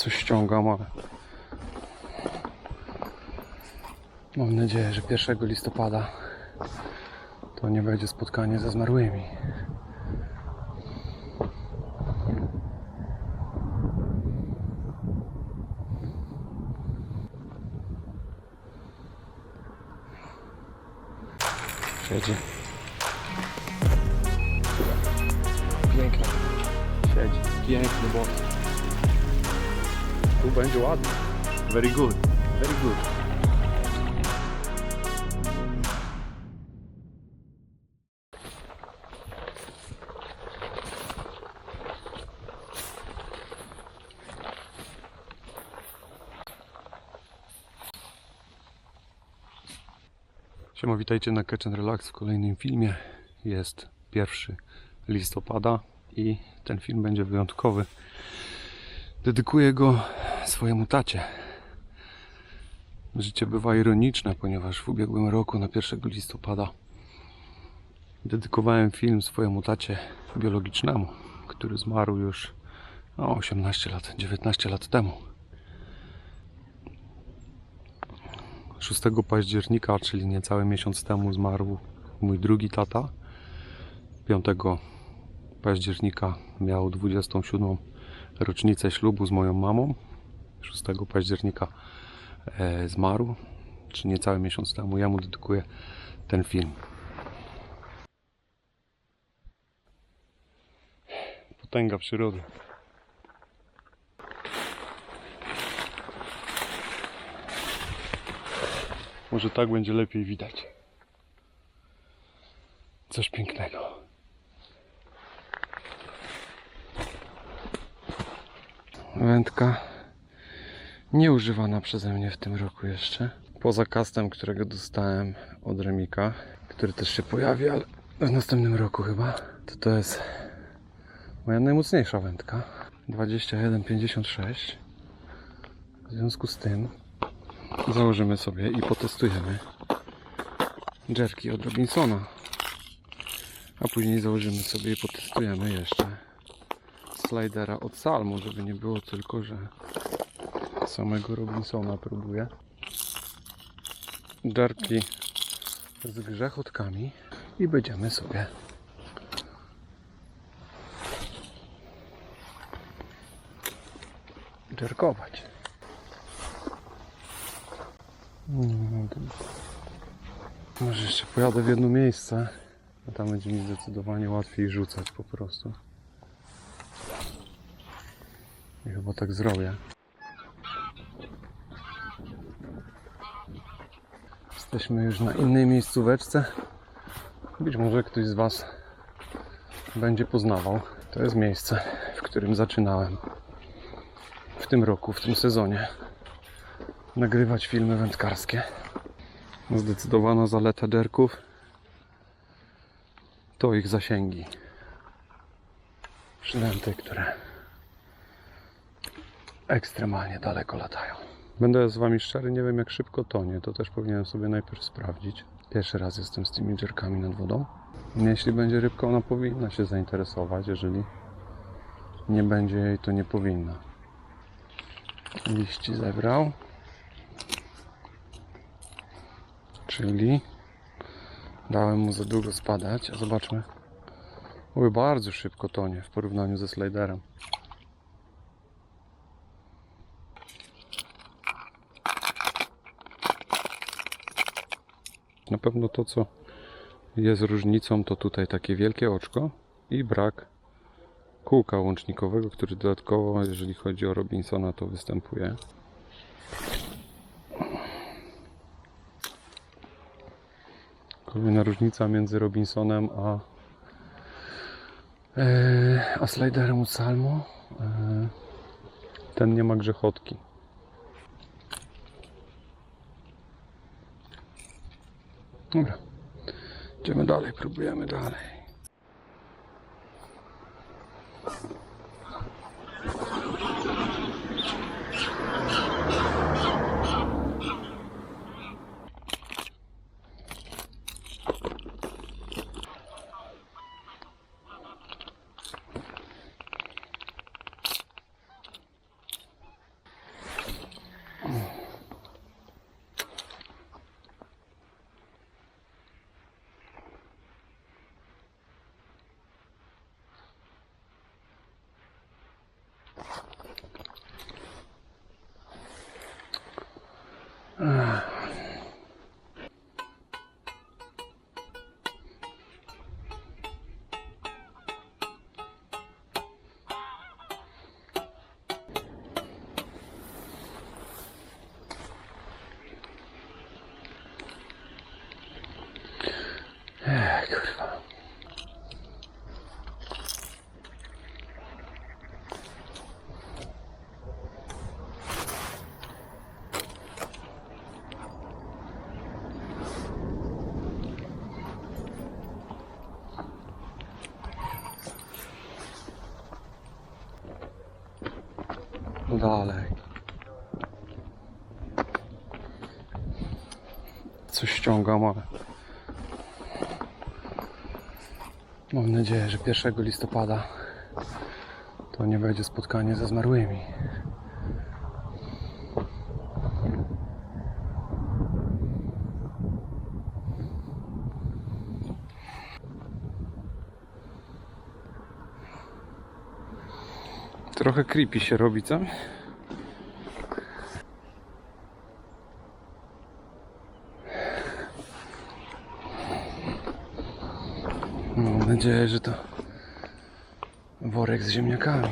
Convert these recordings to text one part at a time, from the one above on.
coś ściągam, ale mam nadzieję, że 1 listopada to nie będzie spotkanie ze zmarłymi. Siedzi. Pięknie. Siedzi. Piękny bot. Tu będzie ładnie. Very good. Very good. Siema, witajcie na Catch and Relax w kolejnym filmie. Jest 1 listopada i ten film będzie wyjątkowy. Dedykuję go swojemu tacie. Życie bywa ironiczne, ponieważ w ubiegłym roku na 1 listopada dedykowałem film swojemu tacie biologicznemu, który zmarł już no, 18 lat, 19 lat temu. 6 października, czyli niecały miesiąc temu, zmarł mój drugi tata. 5 października miał 27 rocznicę ślubu z moją mamą. 6 października e, zmarł, czy niecały miesiąc temu. Ja mu dedykuję ten film. Potęga przyrody. Może tak będzie lepiej widać. Coś pięknego. Wędka nieużywana przeze mnie w tym roku jeszcze. Poza kastem, którego dostałem od Remika, który też się pojawi, ale w następnym roku chyba. To to jest moja najmocniejsza wędka. 21,56. W związku z tym założymy sobie i potestujemy jerki od Robinsona. A później założymy sobie i potestujemy jeszcze slidera od Salmu, żeby nie było tylko, że samego Robinsona próbuję. Jerki z grzechotkami i będziemy sobie jerkować. To- Może jeszcze pojadę w jedno miejsce, a tam będzie mi zdecydowanie łatwiej rzucać po prostu. I chyba tak zrobię. Jesteśmy już na innej miejscóweczce. Być może ktoś z Was będzie poznawał. To jest miejsce, w którym zaczynałem w tym roku, w tym sezonie nagrywać filmy wędkarskie. Zdecydowana zaleta derków to ich zasięgi. Przynęty, które ekstremalnie daleko latają. Będę z Wami szczery, nie wiem jak szybko tonie, to też powinienem sobie najpierw sprawdzić. Pierwszy raz jestem z tymi jerkami nad wodą. Jeśli będzie rybka, ona powinna się zainteresować, jeżeli nie będzie jej, to nie powinna. Liści zebrał. Czyli dałem mu za długo spadać, a zobaczmy. Oj, bardzo szybko tonie w porównaniu ze sliderem. Na pewno to, co jest różnicą, to tutaj takie wielkie oczko i brak kółka łącznikowego, który dodatkowo, jeżeli chodzi o Robinsona, to występuje. Kolejna różnica między Robinsonem a, e, a sliderem Salmo. E, ten nie ma grzechotki. Dobra. Idziemy dalej, próbujemy dalej. Dalej. Coś ściągam, ale mam nadzieję, że 1 listopada to nie będzie spotkanie ze zmarłymi. Trochę creepy się robi, co? Mam nadzieję, że to worek z ziemniakami.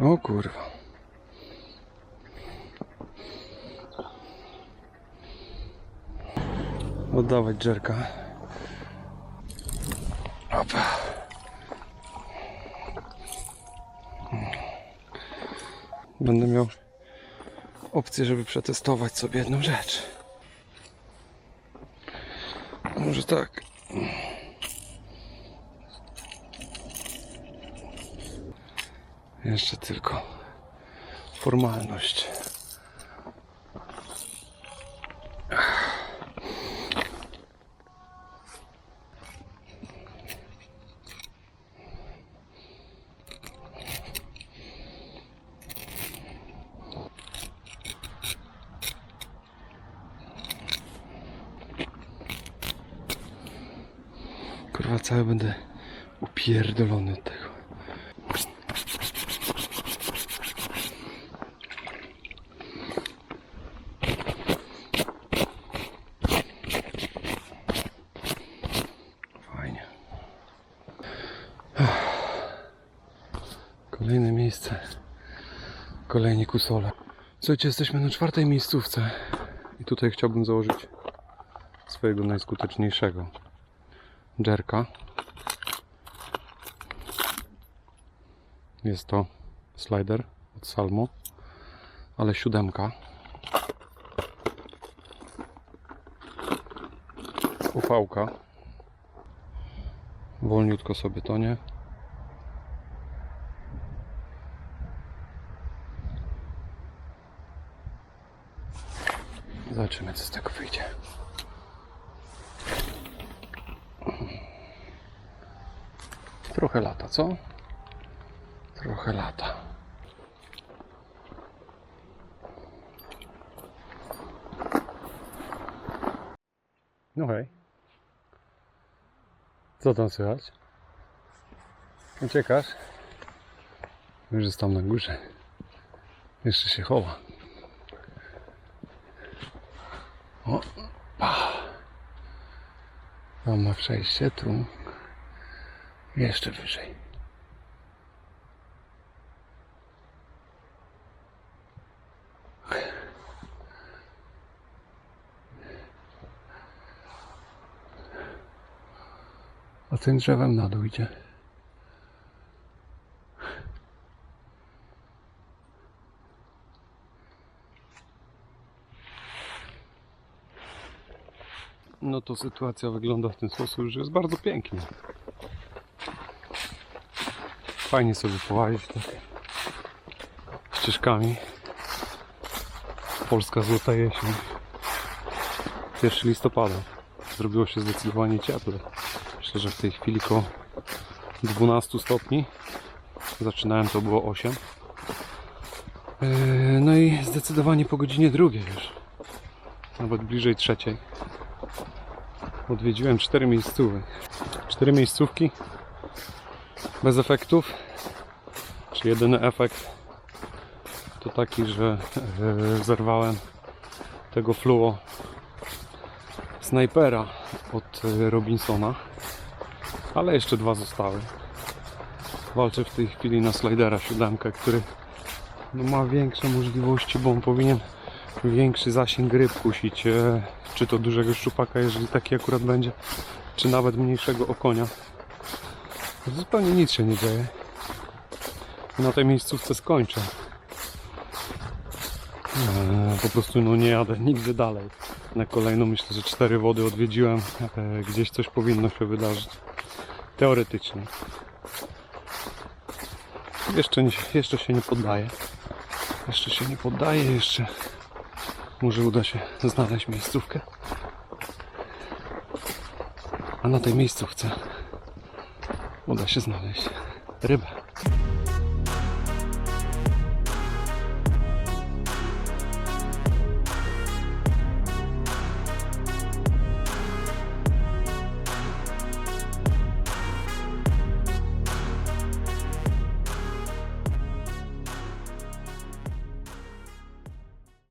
O kurwa. Oddawać dżerka. Opa. Będę miał opcję, żeby przetestować sobie jedną rzecz. Może tak. Jeszcze tylko formalność. Kurwa, cały będę upierdolony tego. Fajnie. Kolejne miejsce. Kolejni kusole. Słuchajcie, jesteśmy na czwartej miejscówce. I tutaj chciałbym założyć swojego najskuteczniejszego jerka. Jest to slider od Salmo, ale siódemka. Ufałka. Wolniutko sobie tonie. Zobaczymy co z tego wyjdzie. Trochę lata, co? Trochę lata. No hej. Co tam słychać? Uciekasz? Już jest tam na górze. Jeszcze się chowa. O, pa. Tam ma przejście, tu. Jeszcze wyżej. A ten drzewem na dół idzie. No to sytuacja wygląda w ten sposób, że jest bardzo pięknie. Fajnie sobie połazić tak ścieżkami. Polska złota jesień. 1 listopada. Zrobiło się zdecydowanie cieplej. Myślę, że w tej chwili koło 12 stopni. Zaczynałem to było 8. Yy, No i zdecydowanie po godzinie drugiej już. Nawet bliżej trzeciej. Odwiedziłem cztery miejscówy. Cztery miejscówki bez efektów. Czy jedyny efekt to taki, że e, zerwałem tego fluo snajpera od e, Robinsona, ale jeszcze dwa zostały. Walczę w tej chwili na slidera siódemkę, który no, ma większe możliwości, bo on powinien większy zasięg ryb kusić, e, czy to dużego szczupaka, jeżeli taki akurat będzie, czy nawet mniejszego okonia. Zupełnie nic się nie dzieje. Na tej miejscówce skończę. Eee, Po prostu no nie jadę nigdy dalej. Na kolejną myślę, że cztery wody odwiedziłem. Eee, Gdzieś coś powinno się wydarzyć. Teoretycznie. Jeszcze, nie, jeszcze się nie poddaję. Jeszcze się nie poddaję, jeszcze może uda się znaleźć miejscówkę. A na tej miejscówce uda się znaleźć rybę.